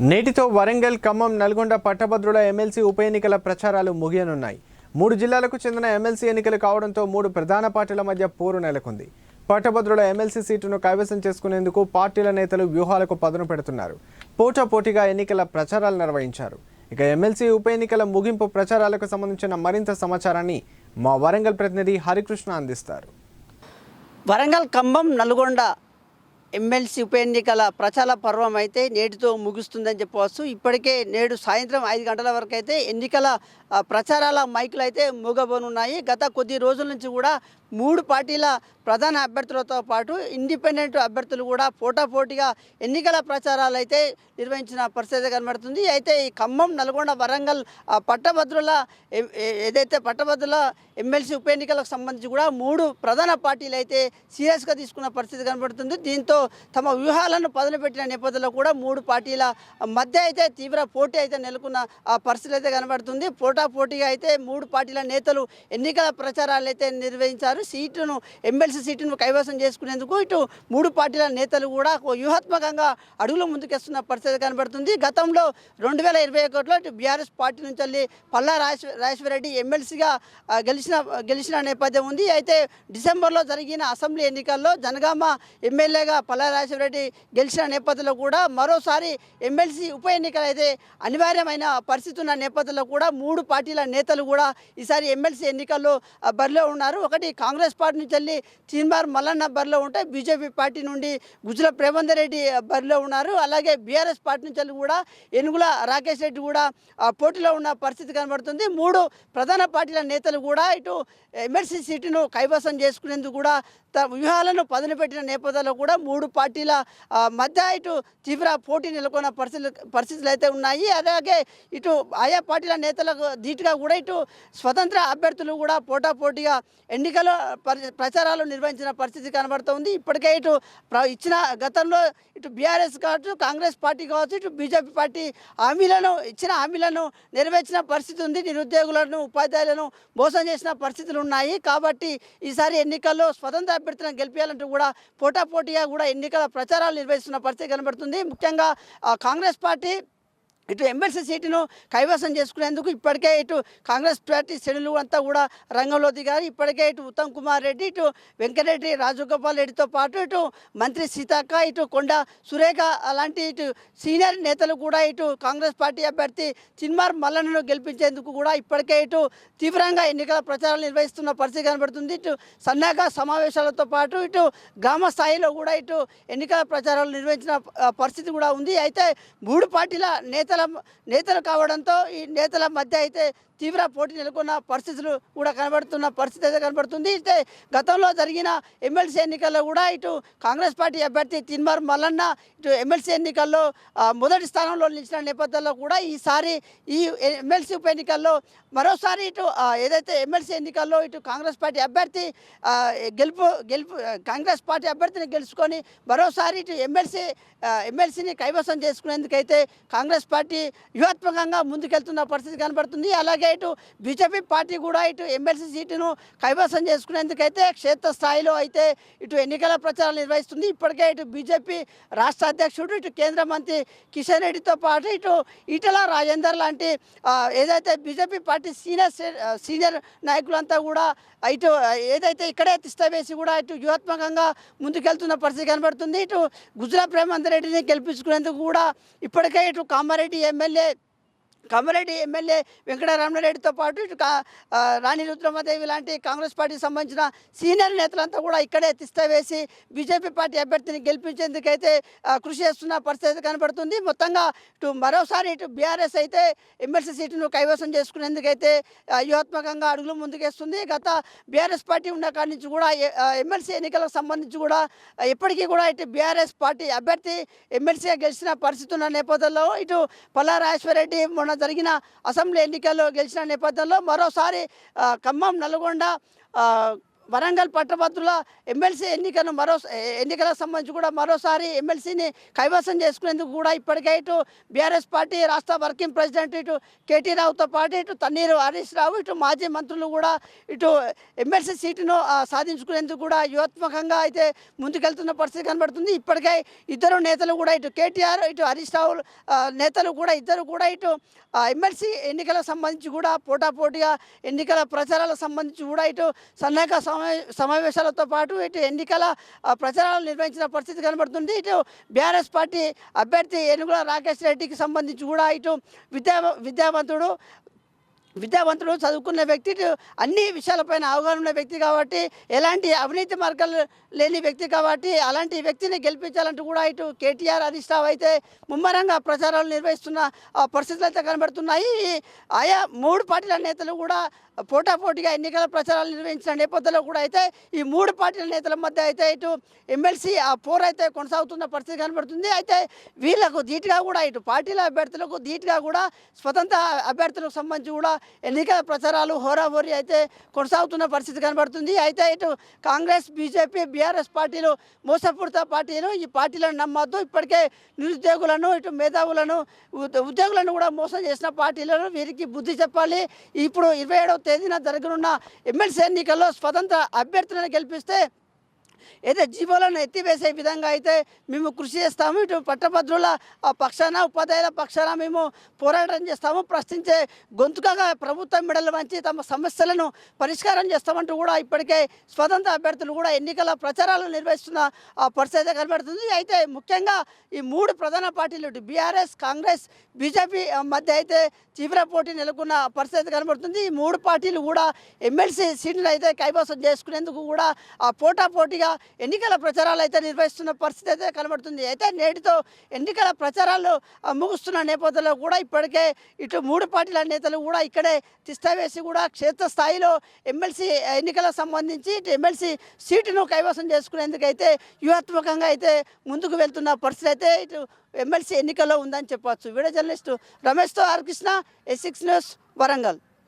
నేటితో వరంగల్ ఖమ్మం నల్గొండ పట్టభద్రుల ఎమ్మెల్సీ ఉప ఎన్నికల ప్రచారాలు ముగియనున్నాయి. మూడు జిల్లాలకు చెందిన ఎమ్మెల్సీ ఎన్నికలు కావడంతో మూడు ప్రధాన పార్టీల మధ్య పోరు నెలకొంది. పట్టభద్రుల ఎమ్మెల్సీ సీటును కైవసం చేసుకునేందుకు పార్టీల నేతలు వ్యూహాలకు పదును పెడుతున్నారు. పోటాపోటీగా ఎన్నికల ప్రచారాలు నిర్వహించారు. ఇక ఎమ్మెల్సీ ఉప ఎన్నికల ముగింపు ప్రచారాలకు సంబంధించిన మరింత సమాచారాన్ని మా వరంగల్ ప్రతినిధి హరికృష్ణ అందిస్తారు. వరంగల్ ఖమ్మం నల్గొండ ఎమ్మెల్సీ ఉప ఎన్నికల ప్రచార పర్వం అయితే నేటితో ముగుస్తుందని చెప్పవచ్చు. ఇప్పటికే నేడు సాయంత్రం ఐదు గంటల వరకు అయితే ఎన్నికల ప్రచారాల మైకులు అయితే మూగబోనున్నాయి. గత కొద్ది రోజుల నుంచి కూడా మూడు పార్టీల ప్రధాన అభ్యర్థులతో పాటు ఇండిపెండెంట్ అభ్యర్థులు కూడా పోటాపోటీగా ఎన్నికల ప్రచారాలు అయితే నిర్వహించిన పరిస్థితి కనబడుతుంది. అయితే ఈ ఖమ్మం నల్గొండ వరంగల్ ఆ, పట్టభద్రుల ఏదైతే పట్టభద్రుల ఎమ్మెల్సీ ఉప ఎన్నికలకు సంబంధించి కూడా మూడు ప్రధాన పార్టీలు అయితే సీరియస్గా తీసుకున్న పరిస్థితి కనబడుతుంది. దీంతో తమ వ్యూహాలను పదును పెట్టిన నేపథ్యంలో కూడా మూడు పార్టీల మధ్య అయితే తీవ్ర పోటీ అయితే నెలకొన్న ఆ పరిస్థితి అయితే కనబడుతుంది. పోటా పోటీగా అయితే మూడు పార్టీల నేతలు ఎన్నికల ప్రచారాలు అయితే నిర్వహించారు. సీటును ఎమ్మెల్సీ సీటును కైవసం చేసుకునేందుకు ఇటు మూడు పార్టీల నేతలు కూడా ఒక వ్యూహాత్మకంగా అడుగులు ముందుకేస్తున్న పరిస్థితి కనబడుతుంది. గతంలో రెండు వేల ఇరవై ఒకటిలో ఇటు బీఆర్ఎస్ పార్టీ నుంచి వెళ్ళి పల్లా రాజ రాజేశ్వరరెడ్డి ఎమ్మెల్సీగా గెలిచిన గెలిచిన నేపథ్యం ఉంది. అయితే డిసెంబర్లో జరిగిన అసెంబ్లీ ఎన్నికల్లో జనగామ ఎమ్మెల్యేగా పల్లా రాజేశ్వరరెడ్డి గెలిచిన నేపథ్యంలో కూడా మరోసారి ఎమ్మెల్సీ ఉప ఎన్నికలు అయితే అనివార్యమైన పరిస్థితి ఉన్న నేపథ్యంలో కూడా మూడు పార్టీల నేతలు కూడా ఈసారి ఎమ్మెల్సీ ఎన్నికల్లో బరిలో ఉన్నారు. ఒకటి కాంగ్రెస్ పార్టీ నుంచి వెళ్ళి చిన్మార్ మల్లన్న బరిలో ఉంటే బీజేపీ పార్టీ నుండి గుజుల ప్రేమందర్ రెడ్డి బరిలో ఉన్నారు. అలాగే బీఆర్ఎస్ పార్టీ నుంచి కూడా ఎనుగుల రాకేష్ రెడ్డి కూడా ఆ, పోటీలో ఉన్న పరిస్థితి కనబడుతుంది. మూడు ప్రధాన పార్టీల నేతలు కూడా ఇటు ఎమ్మెల్సీ సీటును కైవసం చేసుకునేందుకు కూడా వ్యూహాలను పదనపెట్టిన నేపథ్యంలో కూడా మూడు పార్టీల మధ్య ఇటు తీవ్ర పోటీ నెలకొన్న పరిస్థితులు పరిస్థితులు అయితే ఉన్నాయి. అలాగే ఇటు ఆయా పార్టీల నేతలకు ధీటుగా కూడా ఇటు స్వతంత్ర అభ్యర్థులు కూడా పోటాపోటీగా ఎన్నికల పరి- ప్రచారాలు నిర్వహించిన పరిస్థితి కనబడుతోంది. ఇప్పటికే ఇటు ప్ర- ఇచ్చిన గతంలో ఇటు బీఆర్ఎస్ కావచ్చు కాంగ్రెస్ పార్టీ కావచ్చు ఇటు బీజేపీ పార్టీ హామీలను ఇచ్చిన హామీలను నెరవేర్చిన పరిస్థితి ఉంది. నిరుద్యోగులను ఉపాధ్యాయులను మోసం చేసిన పరిస్థితులు ఉన్నాయి. కాబట్టి ఈసారి ఎన్నికల్లో స్వతంత్ర అభ్యర్థులను గెలిపించాలంటూ కూడా పోటాపోటీగా కూడా ఎన్నికల ప్రచారాలు నిర్వహిస్తున్న పరిస్థితి కనబడుతుంది. ముఖ్యంగా ఆ, కాంగ్రెస్ పార్టీ ఇటు ఎమ్మెల్సీ సీటును కైవసం చేసుకునేందుకు ఇప్పటికే ఇటు కాంగ్రెస్ పార్టీ శ్రేణులు అంతా కూడా రంగంలో దిగారు. ఇప్పటికే ఇటు ఉత్తమ్ కుమార్ రెడ్డి ఇటు వెంకటరెడ్డి రాజగోపాల్ రెడ్డితో పాటు ఇటు మంత్రి సీతక్క ఇటు కొండ సురేఖ అలాంటి ఇటు సీనియర్ నేతలు కూడా ఇటు కాంగ్రెస్ పార్టీ అభ్యర్థి చిన్మార్ మల్లన్నను గెలిపించేందుకు కూడా ఇప్పటికే ఇటు తీవ్రంగా ఎన్నికల ప్రచారాలు నిర్వహిస్తున్న పరిస్థితి కనబడుతుంది. ఇటు సన్నాహక సమావేశాలతో పాటు ఇటు గ్రామ స్థాయిలో కూడా ఇటు ఎన్నికల ప్రచారాలు నిర్వహించిన పరిస్థితి కూడా ఉంది. అయితే మూడు పార్టీల నేత నేతల నేతలు కావడంతో ఈ నేతల మధ్య అయితే తీవ్ర పోటీ నెలకొన్న పరిస్థితులు కూడా కనబడుతున్న పరిస్థితి అయితే కనబడుతుంది. అయితే గతంలో జరిగిన ఎమ్మెల్సీ ఎన్నికల్లో కూడా ఇటు కాంగ్రెస్ పార్టీ అభ్యర్థి తిన్మార్ మల్లన్న ఇటు ఎమ్మెల్సీ ఎన్నికల్లో మొదటి స్థానంలో నిలిచిన నేపథ్యంలో కూడా ఈసారి ఈ ఎమ్మెల్సీ ఉప ఎన్నికల్లో మరోసారి ఇటు ఏదైతే ఎమ్మెల్సీ ఎన్నికల్లో ఇటు కాంగ్రెస్ పార్టీ అభ్యర్థి గెలుపు గెలుపు కాంగ్రెస్ పార్టీ అభ్యర్థిని గెలుచుకొని మరోసారి ఇటు ఎమ్మెల్సీ ఎమ్మెల్సీని కైవసం చేసుకునేందుకైతే కాంగ్రెస్ పార్టీ వ్యూహాత్మకంగా ముందుకెళ్తున్న పరిస్థితి కనబడుతుంది. అలాగే ఇటు బీజేపీ పార్టీ కూడా ఇటు ఎమ్మెల్సీ సీటును కైవసం చేసుకునేందుకైతే క్షేత్రస్థాయిలో అయితే ఇటు ఎన్నికల ప్రచారం నిర్వహిస్తుంది. ఇప్పటికే ఇటు బీజేపీ రాష్ట్ర అధ్యక్షుడు ఇటు కేంద్ర మంత్రి కిషన్ రెడ్డితో పాటు ఇటు ఈటల రాజేందర్ లాంటి ఏదైతే బీజేపీ పార్టీ సీనియర్ సీనియర్ నాయకులంతా కూడా ఇటు ఏదైతే ఇక్కడే తిష్టవేసి కూడా ఇటు వ్యూహాత్మకంగా ముందుకెళ్తున్న పరిస్థితి కనబడుతుంది. ఇటు గుజరా ప్రేమందర్ రెడ్డిని గెలిపించుకునేందుకు కూడా ఇప్పటికే ఇటు కామారెడ్డి ఎమ్మెల్యే కామారెడ్డి ఎమ్మెల్యే వెంకటరమణారెడ్డితో పాటు ఇటు రాణి రుద్రమదేవి లాంటి కాంగ్రెస్ పార్టీకి సంబంధించిన సీనియర్ నేతలంతా కూడా ఇక్కడే తిష్ట వేసి బీజేపీ పార్టీ అభ్యర్థిని గెలిపించేందుకైతే కృషి చేస్తున్న పరిస్థితి కనబడుతుంది. మొత్తంగా ఇటు మరోసారి ఇటు బీఆర్ఎస్ అయితే ఎమ్మెల్సీ సీటును కైవసం చేసుకునేందుకైతే వ్యూహాత్మకంగా అడుగులు ముందుకేస్తుంది. గత బీఆర్ఎస్ పార్టీ ఉన్న కాడి నుంచి కూడా ఎమ్మెల్సీ ఎన్నికలకు సంబంధించి కూడా ఇప్పటికీ ఎప్పటికీ కూడా ఇటు బీఆర్ఎస్ పార్టీ అభ్యర్థి ఎమ్మెల్సీగా గెలిచిన పరిస్థితి ఉన్న నేపథ్యంలో ఇటు పల్లా రాజేశ్వరరెడ్డి మొన్న జరిగిన అసెంబ్లీ ఎన్నికల్లో గెలిచిన నేపథ్యంలో మరోసారి ఖమ్మం నల్గొండ వరంగల్ పట్టభద్రుల ఎమ్మెల్సీ ఎన్నికను మరో ఎన్నికలకు సంబంధించి కూడా మరోసారి ఎమ్మెల్సీని కైవసం చేసుకునేందుకు కూడా ఇప్పటికే ఇటు బీఆర్ఎస్ పార్టీ రాష్ట్ర వర్కింగ్ ప్రెసిడెంట్ ఇటు కేటీ రావుతో పాటు ఇటు తన్నీరు హరీష్ రావు ఇటు మాజీ మంత్రులు కూడా ఇటు ఎమ్మెల్సీ సీటును సాధించుకునేందుకు కూడా వ్యూహాత్మకంగా అయితే ముందుకెళ్తున్న పరిస్థితి కనబడుతుంది. ఇప్పటికే ఇద్దరు నేతలు కూడా ఇటు కేటీఆర్ ఇటు హరీష్ రావు నేతలు కూడా ఇద్దరు కూడా ఇటు ఎమ్మెల్సీ ఎన్నికలకు సంబంధించి కూడా పోటాపోటీగా ఎన్నికల ప్రచారాలకు సంబంధించి కూడా ఇటు సన్నాహక సమావేశాలతో పాటు ఇటు ఎన్నికల ప్రచారాలు నిర్వహించిన పరిస్థితి కనబడుతుంది. ఇటు బీఆర్ఎస్ పార్టీ అభ్యర్థి ఏనుగుల రాకేష్ రెడ్డికి సంబంధించి కూడా ఇటు విద్యా విద్యావంతుడు విద్యావంతుడు చదువుకున్న వ్యక్తి అన్ని విషయాలపైన అవగాహన ఉన్న వ్యక్తి కాబట్టి ఎలాంటి అవినీతి మార్గాలు లేని వ్యక్తి కాబట్టి అలాంటి వ్యక్తిని గెలిపించాలంటూ కూడా ఇటు కేటీఆర్ అధిష్టావ్ అయితే ముమ్మరంగా ప్రచారాలు నిర్వహిస్తున్న ఆ, పరిస్థితులు అయితే కనబడుతున్నాయి. ఆయా మూడు పార్టీల నేతలు కూడా పోటాపోటీగా ఎన్నికల ప్రచారాలు నిర్వహించిన నేపథ్యంలో కూడా అయితే ఈ మూడు పార్టీల నేతల మధ్య అయితే ఇటు ఎమ్మెల్సీ ఆ పోర్ అయితే కొనసాగుతున్న పరిస్థితి కనబడుతుంది. అయితే వీళ్ళకు ధీటుగా కూడా ఇటు పార్టీల అభ్యర్థులకు ధీటుగా కూడా స్వతంత్ర అభ్యర్థులకు సంబంధించి కూడా ఎన్నికల ప్రచారాలు హోరాహోరీ అయితే కొనసాగుతున్న పరిస్థితి కనబడుతుంది. అయితే ఇటు కాంగ్రెస్ బీజేపీ బీఆర్ఎస్ పార్టీలు మోసపూరిత పార్టీలు ఈ పార్టీలను నమ్మద్దు. ఇప్పటికే నిరుద్యోగులను ఇటు మేధావులను ఉద్యోగులను కూడా మోసం చేసిన పార్టీలను వీరికి బుద్ధి చెప్పాలి. ఇప్పుడు ఇరవై ఏడవ తేదీన జరగనున్న ఎమ్మెల్సీ ఎన్నికల్లో స్వతంత్ర అభ్యర్థులను గెలిపిస్తే అయితే జీవోలను ఎత్తివేసే విధంగా అయితే మేము కృషి చేస్తాము. ఇటు పట్టభద్రుల ఆ, పక్షాన ఉపాధ్యాయుల పక్షాన మేము పోరాటం చేస్తాము. ప్రశ్నించే గొంతుకగా ప్రభుత్వం మెడలు వంచి తమ సమస్యలను పరిష్కారం చేస్తామంటూ కూడా ఇప్పటికే స్వతంత్ర అభ్యర్థులు కూడా ఎన్నికల ప్రచారాలు నిర్వహిస్తున్న ఆ పరిస్థితి అయితే కనబడుతుంది. అయితే ముఖ్యంగా ఈ మూడు ప్రధాన పార్టీలు ఇటు బీఆర్ఎస్ కాంగ్రెస్ బీజేపీ మధ్య అయితే తీవ్ర పోటీ నెలకొన్న పరిస్థితి కనబడుతుంది. ఈ మూడు పార్టీలు కూడా ఎమ్మెల్సీ సీట్లు అయితే కైవసం చేసుకునేందుకు కూడా ఆ పోటా పోటీగా ఎన్నికల ప్రచారాలు అయితే నిర్వహిస్తున్న పరిస్థితి అయితే కనబడుతుంది. అయితే నేటితో ఎన్నికల ప్రచారాలు ముగుస్తున్న నేపథ్యంలో కూడా ఇప్పటికే ఇటు మూడు పార్టీల నేతలు కూడా ఇక్కడే తిస్తావేసి వేసి కూడా క్షేత్రస్థాయిలో ఎమ్మెల్సీ ఎన్నికలకు సంబంధించి ఇటు ఎమ్మెల్సీ సీటును కైవసం చేసుకునేందుకైతే వ్యూహాత్మకంగా అయితే ముందుకు వెళ్తున్న పరిస్థితి అయితే ఇటు ఎమ్మెల్సీ ఎన్నికల్లో ఉందని చెప్పవచ్చు. Video journalist రమేష్తో R Krishna S six news Warangal.